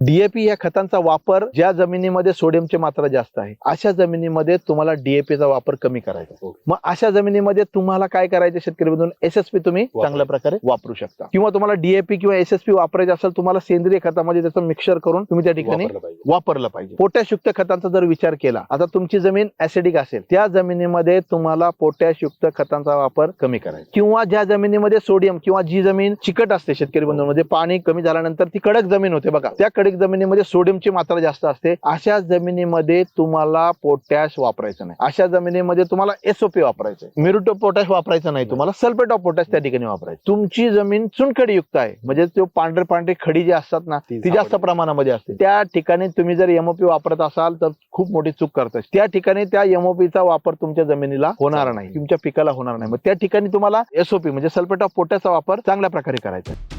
DAP या खतांचा वापर ज्या जमिनीमध्ये सोडियमची मात्रा जास्त आहे अशा जमिनीमध्ये तुम्हाला डीएपीचा वापर कमी करायचा. मग अशा जमिनीमध्ये तुम्हाला काय करायचे शेतकरी बंधून एसएसपी तुम्ही. चांगल्या प्रकारे वापरू शकता. किंवा तुम्हाला डीएपी किंवा एसएसपी वापरायचं असेल तुम्हाला सेंद्रिय खतामध्ये त्याचं मिक्सर करून तुम्ही त्या ठिकाणी वापरलं पाहिजे. वापरलं पाहिजे. पोटॅश युक्त खतांचा जर विचार केला आता तुमची जमीन ऍसिडिक असेल त्या जमिनीमध्ये तुम्हाला पोटॅश युक्त खतांचा वापर कमी करायचा. किंवा ज्या जमिनीमध्ये सोडियम किंवा जी जमीन चिकट असते शेतकरी बंधूंमध्ये पाणी कमी झाल्यानंतर ती कडक जमीन होते बघा त्या कडक जमिनीमध्ये सोडियमची मात्रा जास्त असते. अशा जमिनीमध्ये तुम्हाला पोटॅश वापरायचं नाही. अशा जमिनीमध्ये तुम्हाला एसओपी वापरायचं मिरुटो पोटॅश वापरायचं नाही तुम्हाला. सल्फेट ऑफ पोटॅश त्या ठिकाणी वापरायचं. तुमची जमीन चुनखडी युक्त आहे. म्हणजे तो पांढरे पांढरे खडी जी असतात ना ती जास्त. प्रमाणामध्ये असते. त्या ठिकाणी तुम्ही जर एमओपी वापरत असाल तर खूप मोठी चूक करताय त्या ठिकाणी त्या एमओपीचा वापर तुमच्या जमिनीला होणार नाही. तुमच्या पिकाला होणार नाही. मग त्या ठिकाणी तुम्हाला एसओपी म्हणजे सल्फेट ऑफ पोटॅशचा वापर चांगल्या प्रकारे करायचा आहे.